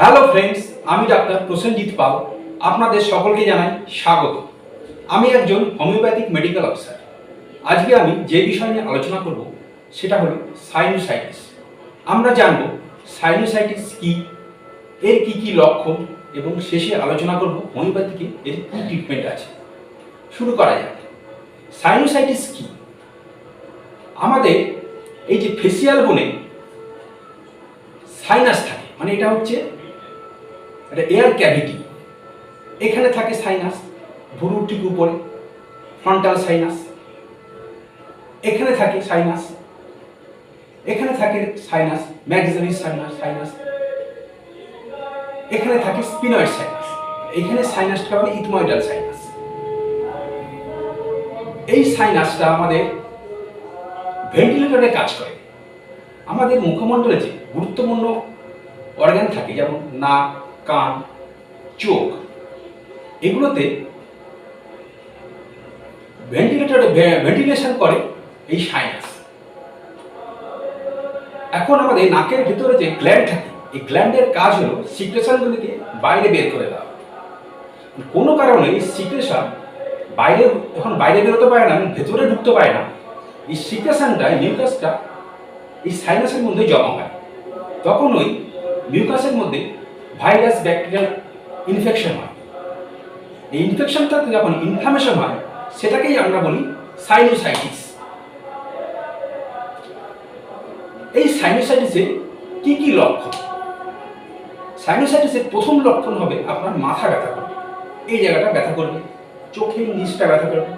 Hello friends আমি doctor Prasenjit Pal. আপনাদের সকলকে জানাই স্বাগত। আমি একজন হোমিওপ্যাথিক মেডিকেল অফিসার আজকে আমি যে বিষয় নিয়ে আলোচনা করব, সেটা হলো সাইনোসাইটিস আমরা জানব সাইনোসাইটিস কি, এর কি কি লক্ষণ, এবং শেষে আলোচনা করব হোমিওপ্যাথিকে এর কি ট্রিটমেন্ট আছে। শুরু করা যাক। সাইনোসাইটিস কি? আমাদের এই যে ফেসিয়াল বোনে সাইনাস থাকে মানে এটা হচ্ছে এটা এয়ার ক্যাভিটি এখানে থাকে সাইনাস ভুরুর ঠিক উপরে ফ্রন্টাল সাইনাস এখানে থাকে সাইনাস এখানে থাকে সাইনাস ম্যাক্সিলারি সাইনাস সাইনাস এখানে থাকে স্পিনয়েড সাইনাস এখানে সাইনাসটা মানে ইথময়েডাল সাইনাস এই সাইনাসটা আমাদের ভেন্টিলেটরে কাজ করে। আমাদের মুখমণ্ডলে যে গুরুত্বপূর্ণ অর্গান থাকে, যেমন নাক কান, চোখ, এগুলোতে ভেন্টিলেটরে ভেন্টিলেশন করে এই সাইনাস এখন আমাদের নাকের ভিতরে যে গ্ল্যান্ড থাকে, এই গ্ল্যান্ডের কাজ হলো সিক্রেশনগুলিকে বাইরে বের করে দেওয়া। কোনো কারণে এই সিক্রেশন বাইরে, এখন বাইরে বেরোতে পারে না ভেতরে ঢুকতে পারে না। এই সিক্রেশনটা মিউকাসটা এই সাইনাসের মধ্যে জমা হয়। তখন ওই মিউকাসের মধ্যে ভাইরাস ব্যাকটেরিয়াল ইনফেকশন হয়। এই ইনফেকশনটাতে যখন ইনফ্লামেশন হয়, সেটাকেই আমরা বলি সাইনোসাইটিস এই সাইনোসাইটিসের কি কি লক্ষণ? সাইনোসাইটিসের প্রথম লক্ষণ হবে আপনার মাথা ব্যথা করবে এই জায়গাটা ব্যথা করবে, চোখের নিচটা ব্যথা করবে।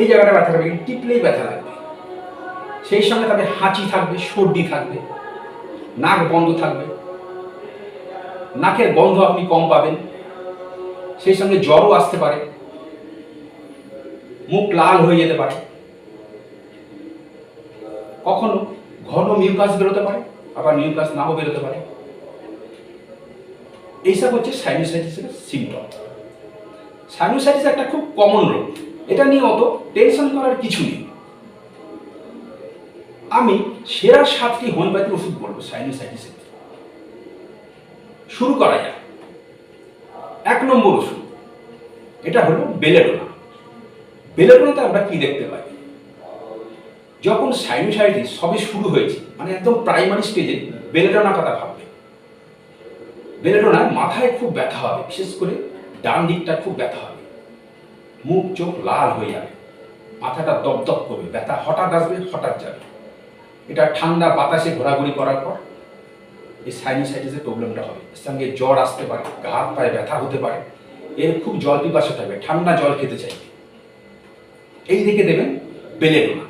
এই জায়গাটা ব্যথা করবে, টিপলেই ব্যথা লাগবে। সেই সঙ্গে তাদের হাঁচি থাকবে, সর্দি থাকবে, নাক বন্ধ থাকবে। নাকের গন্ধ আপনি কম পাবেন। সেই সঙ্গে জ্বরও আসতে পারে। মুখ লাল হয়ে যেতে পারে। কখনো ঘন মিউকাস বেরোতে পারে, আবার মিউকাস নাও বেরোতে পারে। এইসব হচ্ছে সাইনোসাইটিসের সিমটম সাইনোসাইটিস একটা খুব কমন রোগ। এটা নিয়ে অত টেনশন করার কিছু নেই। আমি সেরা সাতটি হোমিওপ্যাথি ওষুধ বলব সাইনোসাইটিসের শুরু করা যাক। এক নম্বর ওষুধ এটা হলো বেলেডোনা। বেলেডোনাতে আমরা কি দেখতে পাই? যখন সাইনোসাইটিস সবে শুরু হয়েছে মানে একদম প্রাইমারি স্টেজে বেলেডোনা কথা ভাববে। বেলেডোনায় মাথায় খুব ব্যথা হবে, বিশেষ করে ডান দিকটা খুব ব্যথা হবে। মুখ, চোখ লাল হয়ে যাবে। মাথাটা দপদপ করবে, ব্যথা হঠাৎ আসবে, হঠাৎ যাবে। এটা ঠান্ডা বাতাসে ঘোরাঘুরি করার পর এই সাইনোসাইটিসের প্রবলেমটা হবে। সঙ্গে জ্বর আসতে পারে হাত পায়ে ব্যথা হতে পারে। এর খুব জল পিপাসা থাকবে, ঠান্ডা জল খেতে চাইবে। এই দিকে দেবেন বেলেডোনা।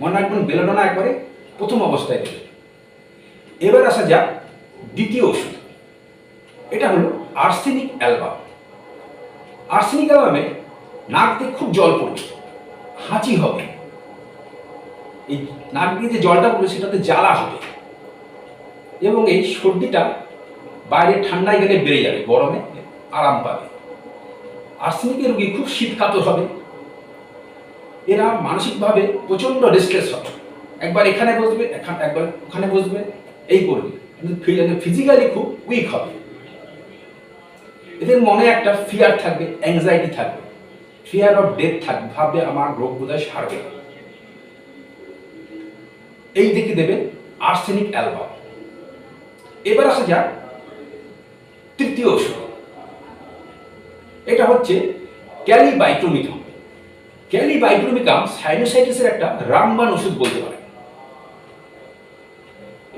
মনে রাখবেন বেলেডোনা একবারে প্রথম অবস্থায় দেবেন। এবার আসা যাক দ্বিতীয় ওষুধ। এটা হলো আর্সেনিক অ্যালবাম আর্সেনিক অ্যালবামে নাক দিয়ে খুব জল পড়বে, হাঁচি হবে। এই নাক দিয়ে যে জলটা পড়বে, সেটাতে জ্বালা হবে। এবং এই সর্দিটা বাইরে ঠান্ডায় গেলে বেড়ে যাবে, গরমে আরাম পাবে। আর্সেনিকের রোগী খুব শীতকাতর হবে। এরা মানসিকভাবে প্রচণ্ড রেস্টলেস হবে। একবার এখানে বসবে একবার ওখানে বসবে, এই করবে। কিন্তু ফিজিক্যালি খুব উইক হবে। এদের মনে একটা ফিয়ার থাকবে অ্যাংজাইটি থাকবে। ফিয়ার অফ ডেথ থাকবে। ভাববে আমার রোগ বোধহয় সারবে এই দেখে দেবে আর্সেনিক অ্যালবাম এবার আসা যাক তৃতীয় ওষুধ এটা হচ্ছে ক্যালিবাইক্রোমিকাম ক্যালিবাইক্রোমিকাম সাইনোসাইটিসের একটা রামবান ওষুধ বলতে পারে।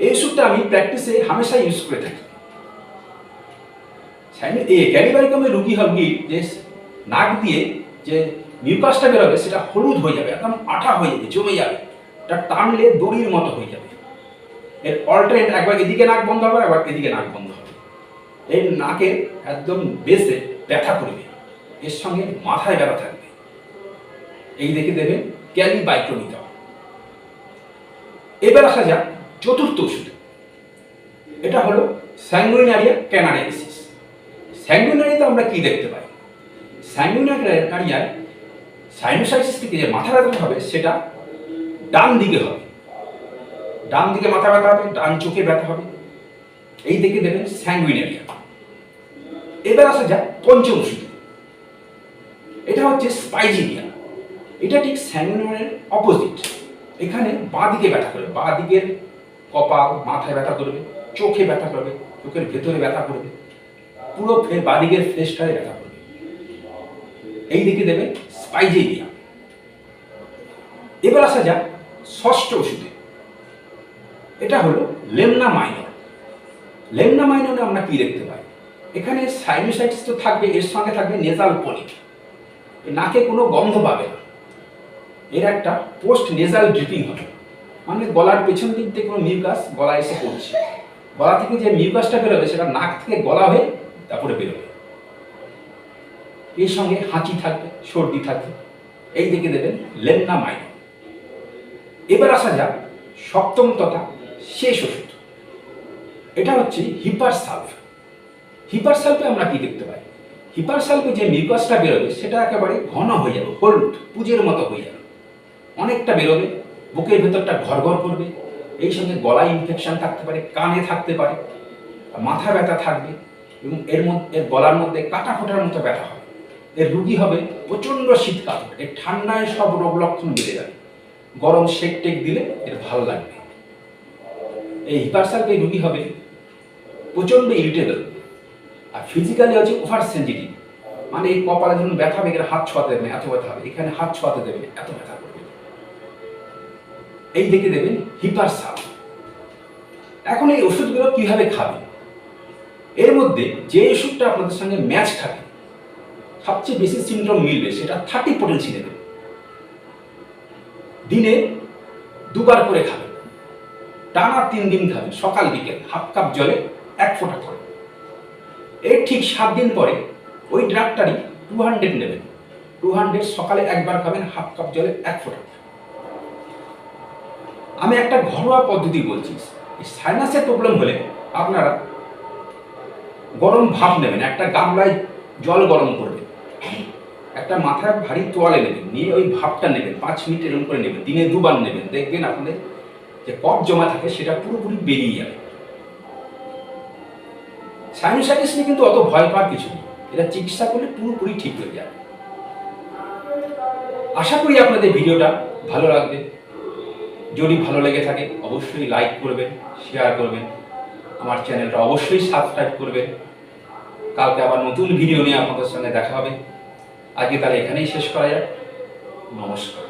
এই ওষুধটা আমি প্র্যাকটিসে হামেশা ইউজ করে থাকি। এ রুগী হবে যে নাক দিয়ে যে মিউকাসটা বেরোবে, সেটা হলুদ হয়ে যাবে, একদম আঠা হয়ে যাবে, জমে যাবে। এটা টানলে দড়ির মতো হয়ে যাবে। এর অল্টারনেট একবার এদিকে নাক বন্ধ হবে একবার এদিকে নাক বন্ধ হবে। এই নাকের একদম বেসে ব্যথা করবে। এর সঙ্গে মাথায় ব্যথা থাকবে। এই দেখে দেবে ক্যালি বাইক্রোমিকা এবার আসা যাক চতুর্থ ওষুধ। এটা হলো স্যাঙ্গুইনারিয়া ক্যানারাইসিস স্যাঙ্গুইনারিয়াতে আমরা কি দেখতে পাই? স্যাঙ্গুইনারিয়ায় সাইনোসাইটিস থেকে যে মাথা ব্যথা হবে, সেটা ডান দিকে হবে। ডান দিকে মাথা ব্যথা হবে, ডান চোখে ব্যথা হবে। এই দিকে দেবেন স্যাঙ্গুইনেরিয়া এবার আসা যাক, পঞ্চম ওষুধে এটা হচ্ছে স্পাইজিনিয়া এটা ঠিক স্যাঙ্গুইনিয়ার অপোজিট এখানে বাঁ দিকে ব্যথা করবে। বাঁ দিকের কপাল মাথায় ব্যথা করবে, চোখে ব্যথা করবে, চোখের ভেতরে ব্যথা করবে। পুরো বাঁ দিকের ফ্লেশটায় ব্যথা করবে। এই দিকে দেবে স্পাইজেরিয়া এবার আসা যাক ষষ্ঠ ওষুধে এটা হলো লেমনা মাইনর। লেমনা মাইনরে আমরা কি দেখতে পাই? এখানে সাইনোসাইটিস তো থাকবে, এর সঙ্গে থাকবে নেজাল পলিপ নাকে কোনো গন্ধ পাবে না। এর একটা পোস্ট নেজাল ড্রিপিং হবে। মানে গলার পেছন দিক থেকে কোনো মিউকাস গলা এসে পড়ছে। গলা থেকে যে মিউকাসটা বেরোবে, সেটা নাক থেকে গলা হয়ে তারপরে বেরোবে। এর সঙ্গে হাঁচি থাকবে, সর্দি থাকবে। এই দিকে দেবেন লেমনা মাইন এবার আসা যাক সপ্তম তথা শেষ ওষুধ। এটা হচ্ছে হিপার সালফ হিপার সালফে আমরা কি দেখতে পাই? হিপার সালফে যে মিউকাসটা বেরোবে, সেটা একেবারে ঘন হয়ে যাবে, হলুদ, পুজের মতো হয়ে যাবে। অনেকটা বেরোবে, বুকের ভেতরটা ঘর ঘর করবে, এই সঙ্গে গলায় ইনফেকশন থাকতে পারে, কানে থাকতে পারে, মাথা ব্যথা থাকবে এবং এর মধ্যে, এর গলার মধ্যে কাটা ফোটার মতো ব্যথা হবে। এর রুগী হবে প্রচণ্ড শীতকাল, এর ঠান্ডায় সব রোগ লক্ষণ বেড়ে যাবে। গরম শেক টেক দিলে এর ভালো লাগবে। এই হিপারসালকে রুগী হবে প্রচণ্ড ইরিটেবল আর ফিজিক্যালি হচ্ছে ওভার সেন্সিটিভ মানে এই কপালে যখন ব্যথা হবে এখানে হাত ছোঁয়াতে দেবেন এত ব্যথা হবে। এখানে হাত ছোঁয়াতে দেবেন এত ব্যথা করবে। এই দেখে দেবেন হিপার সাপ এখন এই ওষুধগুলো কীভাবে খাবেন এর মধ্যে যে ওষুধটা আপনাদের সঙ্গে ম্যাচ খাবে সবচেয়ে বেশি সিমটম মিলবে, সেটা থার্টি পোটেন্সি নেবেন দিনে দুবার করে খাবেন টানা তিন দিন খাবেন সকাল, বিকেল, হাফ কাপ জলে এক ফোঁটা করে। এর ঠিক সাত দিন পরে ওই ড্রাগটারই টু হান্ড্রেড নেবেন। টু হান্ড্রেড সকালে একবার খাবেন, হাফ কাপ জলে এক ফোঁটা আমি একটা ঘরোয়া পদ্ধতি বলছি সাইনাসের প্রবলেম হলে আপনারা গরম ভাপ নেবেন, একটা গামলায় জল গরম করবেন। একটা মাথায় ভারী তোয়ালে নেবেন, নিয়ে ওই ভাপটা নেবেন, পাঁচ মিনিট এরকম করে নেবেন, দিনে দুবার নেবেন। দেখবেন আপনাদের যে কফ জমা থাকে, সেটা পুরোপুরি বেরিয়ে যাবে। সাইনোসাইটিস নিয়ে কিন্তু অত ভয় পাওয়ার কিছু নেই। এটা চিকিৎসা করলে পুরোপুরি ঠিক হয়ে যাবে। আশা করি আপনাদের ভিডিওটা ভালো লাগবে। যদি ভালো লেগে থাকে, অবশ্যই লাইক করবেন শেয়ার করবেন। আমার চ্যানেলটা অবশ্যই সাবস্ক্রাইব করবেন। কালকে আবার নতুন ভিডিও নিয়ে আপনাদের সঙ্গে দেখা হবে। আজকে তাহলে এখানেই শেষ করা যাক। নমস্কার।